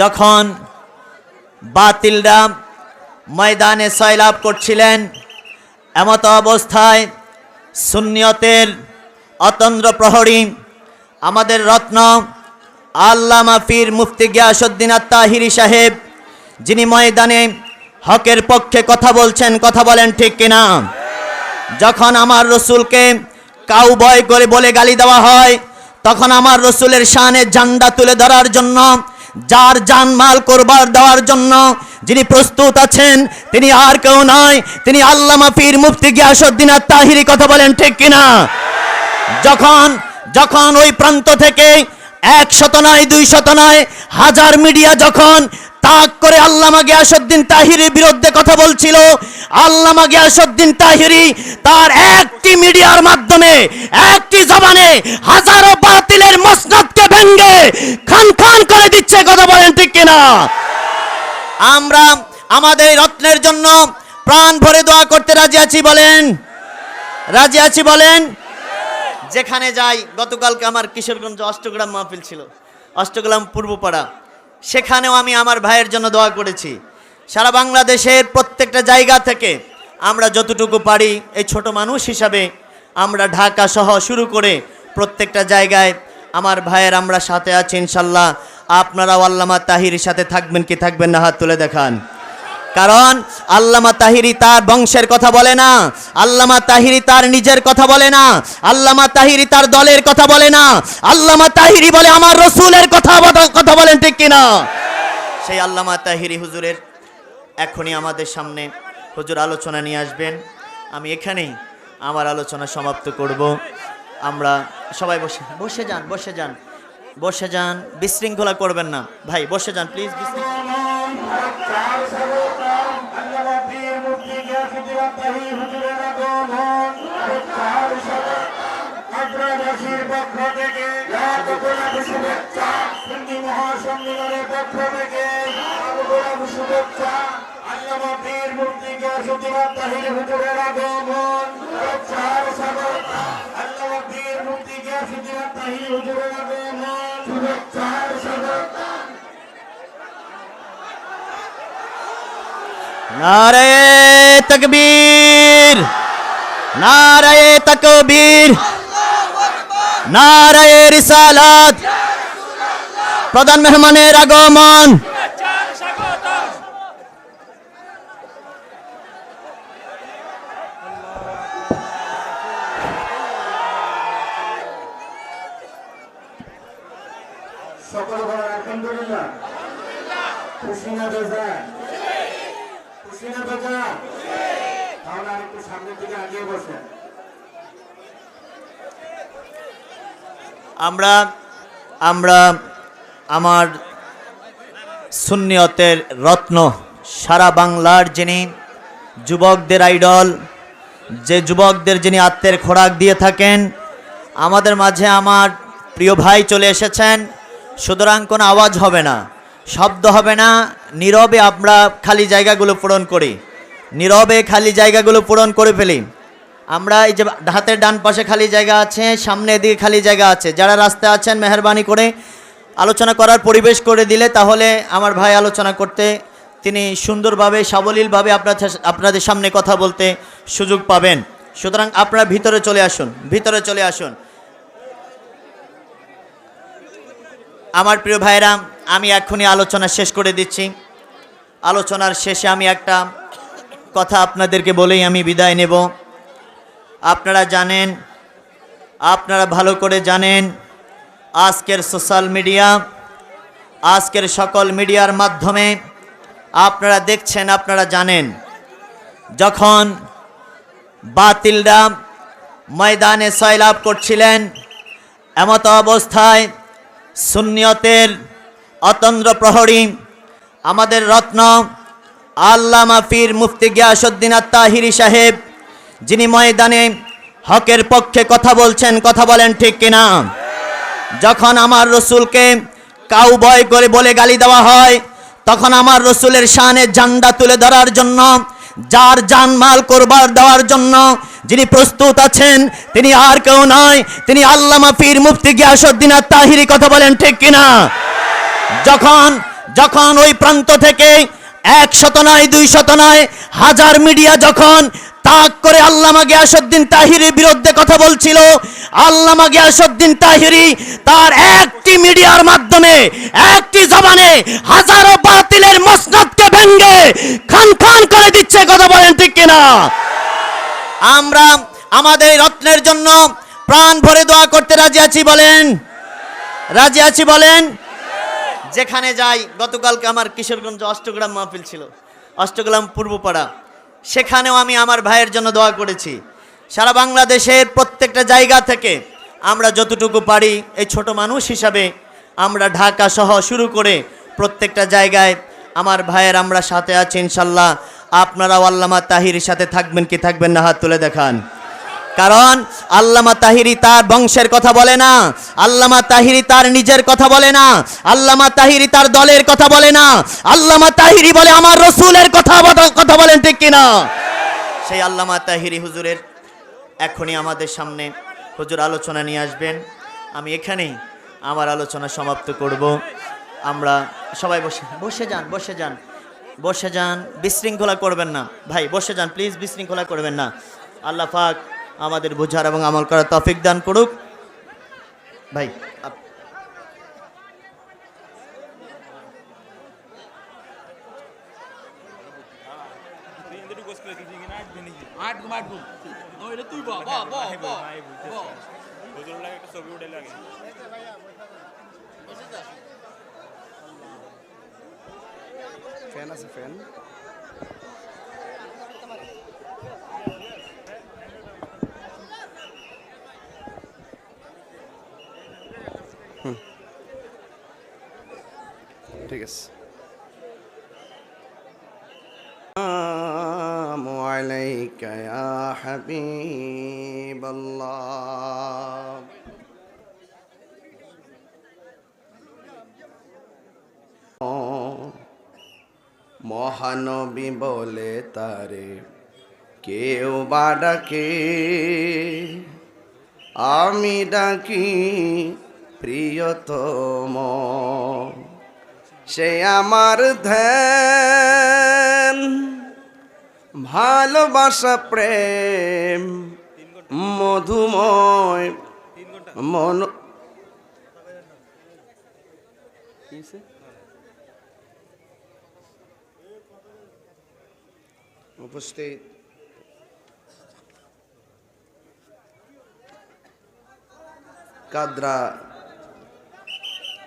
যখন বাতিলরা ময়দানে সয়লাভ করছিলেন, এমত অবস্থায় সুন্নিয়তের অতন্দ্র প্রহরী আমাদের রত্ন আল্লামা পীর মুফতি গিয়াসুদ্দিন আত্মাহিরি সাহেব, যিনি ময়দানে হকের পক্ষে কথা বলছেন, কথা বলেন ঠিক কিনা? যখন আমার রসুলকে কাউ বয় করে বলে গালি দেওয়া হয়, তখন আমার রসুলের শানে জান্ডা তুলে ধরার জন্য যার জানমাল করবার দেওয়ার জন্য যিনি প্রস্তুত আছেন, তিনি আর কেউ নয় তিনি আল্লামা পীর মুফতি গিয়াসুদ্দিন তাহিরি কথা বলেন, ঠিক কিনা? যখন যখন ওই প্রান্ত থেকে এক শত নয় দুই শত নয় হাজার মিডিয়া যখন তাক করে আল্লামা গিয়াসুদ্দিন তাহিরির বিরুদ্ধে কথা বলছিল। আল্লামা গিয়াসুদ্দিন তাহিরি তার একটি মিডিয়ার মাধ্যমে, একটি জবানে হাজারো বাতিলের মসনদকে ভেঙ্গে খান খান করে দিচ্ছে, কথা বলেন ঠিক কিনা? আমরা আমাদের রত্নের জন্য প্রাণ ভরে দোয়া করতে রাজি আছি, বলেন। রাজি আছি, বলেন। যেখানে যাই, গতকালকে আমার কিশোরগঞ্জ অষ্টগ্রাম মাহফিল ছিল। অষ্টগ্রাম পূর্বপাড়া। সেখানেও আমি আমার ভাইয়ের জন্য দোয়া করেছি। সারা বাংলাদেশের প্রত্যেকটা জায়গা থেকে আমরা যতটুকু পারি এই ছোট মানুষ হিসাবে আমরা ঢাকা সহ শুরু করে প্রত্যেকটা জায়গায় আমার ভাইয়ের আমরা সাথে আছি ইনশাল্লাহ। আপনারাও আল্লামা তাহির সাথে থাকবেন কি থাকবেন না হাত তুলে দেখান। কারণ আল্লামা তাহিরি তার বংশের কথা বলে না, আল্লামা তাহিরি তার নিজের কথা বলে না, আল্লামা তাহিরি তার দলের কথা বলে না, আল্লামা তাহিরি বলে আমার রসুলের কথা কথা বলেন ঠিক কিনা? সেই আল্লামা তাহিরি হুজুরের এখনই আমাদের সামনে হুজুর আলোচনা নিয়ে আসবেন। আমি এখানেই আমার আলোচনা সমাপ্ত করব। আমরা সবাই বসে বসে যান বসে যান বসে যান, বিশৃঙ্খলা করবেন না। ভাই, বসে যান প্লিজ বিশৃঙ্খলা আগ্রাবাসীর পক্ষ থেকে শুভেচ্ছা হিন্দু মহাসম্মেলনের পক্ষ থেকে শুভেচ্ছা আল্লামা পীর মুক্তি গিয়াসুদ্দিন তাহির হুজুরের আগমন শুভেচ্ছার স্বাগত আল্লামা পীর মুক্তি গিয়াসুদ্দিন তাহির হুজুরের আগমন নারায়ে তকবীর নারায়ে তকবীর নারায়ে রিসালাত। প্রধান মেহমানের আগমন। সকল আলহামদুলিল্লাহ। খুশি না তাহলে আর একটু সামনের দিকে আগিয়ে আমরা আমরা আমার সুন্নিয়তের রত্ন সারা বাংলার যিনি যুবকদের আইডল, যে যুবকদের যিনি আত্মের খোরাক দিয়ে থাকেন, আমাদের মাঝে আমার প্রিয় ভাই চলে এসেছেন। সুতরাং কোনো আওয়াজ হবে না, শব্দ হবে না। নীরবে আমরা খালি জায়গাগুলো পূরণ করি। নীরবে খালি জায়গাগুলো পূরণ করে ফেলি। আমরা এই যে হাতের ডান পাশে খালি জায়গা আছে, সামনে দিকে খালি জায়গা আছে। যারা রাস্তায় আছেন, মেহরবানি করে আলোচনা করার পরিবেশ করে দিলে তাহলে আমার ভাই আলোচনা করতে তিনি সুন্দরভাবে, সাবলীলভাবে আপনার আপনাদের সামনে কথা বলতে সুযোগ পাবেন। সুতরাং আপনারা ভিতরে চলে আসুন, ভিতরে চলে আসুন। আমার প্রিয় ভাইরা আমি এখনই আলোচনা শেষ করে দিচ্ছি। আলোচনার শেষে আমি একটা কথা আপনাদেরকে বলেই আমি বিদায় নেব। আপনারা জানেন, আপনারা ভালো করে জানেন, আজকের সোশ্যাল মিডিয়া, আজকের সকল মিডিয়ার মাধ্যমে আপনারা দেখছেন, আপনারা জানেন, যখন বাতিলরা ময়দানে সয়লাভ করছিলেন, এমত অবস্থায় সুন্নিয়তের অতন্দ্র প্রহরী আমাদের রত্ন আল্লামা পীর মুফতি গিয়াসুদ্দিন তাহিরি সাহেব, যিনি ময়দানে হকের পক্ষে কথা বলছেন, কথা বলেন ঠিক কিনা? যখন আমার রসুলকে কাউ বয় করে বলে গালি দেওয়া হয়, তখন আমার রসুলের শানে জান্ডা তুলে ধরার জন্য, যার জানমাল করবার দেওয়ার জন্য যিনি প্রস্তুত আছেন, তিনি আর কেউ নয়, তিনি আল্লামা পীর মুফতি গিয়াসুদ্দিন আত্মাহিরি কথা বলেন ঠিক কিনা? যখন যখন ওই প্রান্ত থেকে এক শত নয় দুই শত নয়, হাজার মিডিয়া যখন তাক করে আল্লামা গিয়াসুদ্দিন তাহিরির বিরুদ্ধে কথা বলছিল, আল্লামা গিয়াসুদ্দিন তাহিরি তার একটি মিডিয়ার মাধ্যমে, একটি জবানে হাজারো বাতিলের মসনদকে ভেঙ্গে খান খান করে দিচ্ছে, কথা বলেন ঠিক কিনা? আমরা আমাদের রত্নের জন্য প্রাণ ভরে দোয়া করতে রাজি আছি, বলেন। রাজি আছি, বলেন। যেখানে যাই, গতকালকে আমার কিশোরগঞ্জ অষ্টগ্রাম মাহফিল ছিল, অষ্টগ্রাম পূর্বপাড়া। সেখানেও আমি আমার ভাইয়ের জন্য দোয়া করেছি। সারা বাংলাদেশের প্রত্যেকটা জায়গা থেকে আমরা যতটুকু পারি এই ছোট মানুষ হিসাবে আমরা ঢাকা সহ শুরু করে প্রত্যেকটা জায়গায় আমার ভাইয়ের আমরা সাথে আছি ইনশাল্লাহ। আপনারাও আল্লামা তাহিরের সাথে থাকবেন কি থাকবেন না, হাত তুলে দেখান। কারণ আল্লামা তাহিরি তার বংশের কথা বলে না, আল্লামা তাহিরি তার নিজের কথা বলে না, আল্লামা তাহিরি তার দলের কথা বলে না, আল্লামা তাহিরি বলে আমার রসুলের কথা কথা বলেন ঠিক কিনা? সেই আল্লামা তাহিরি হুজুরের এখনই আমাদের সামনে হুজুর আলোচনা নিয়ে আসবেন। আমি এখানেই আমার আলোচনা সমাপ্ত করব। আমরা সবাই বসে বসে যান বসে যান বসে যান, বিশৃঙ্খলা করবেন না। ভাই, বসে যান, প্লিজ বিশৃঙ্খলা করবেন না। আল্লাহ পাক আমাদের বোঝার এবং আমল করার তফিক দান করুক। ভাই ফ্যান আছে ফ্যান। গেছে মহানবী বলে তারে কেউ বা ডাকে আমি ডাকি প্রিয়তম। সে আমার ধ্যান। ভালোবাসা প্রেম মধুময় মন উপস্থিত। কাদরা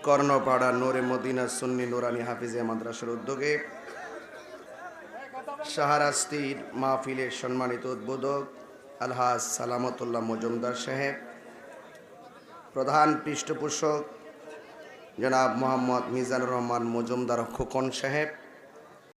কর্ণপাড়া নোরে মদিনা সুন্নি নোরানি হাফিজে মাদ্রাসার উদ্যোগে শাহরাস্তির মাহফিলের সম্মানিত উদ্বোধক আলহাজ সালামতুল্লাহ মজুমদার সাহেব, প্রধান পৃষ্ঠপোষক জনাব মোহাম্মদ মিজানুর রহমান মজুমদার খোকন সাহেব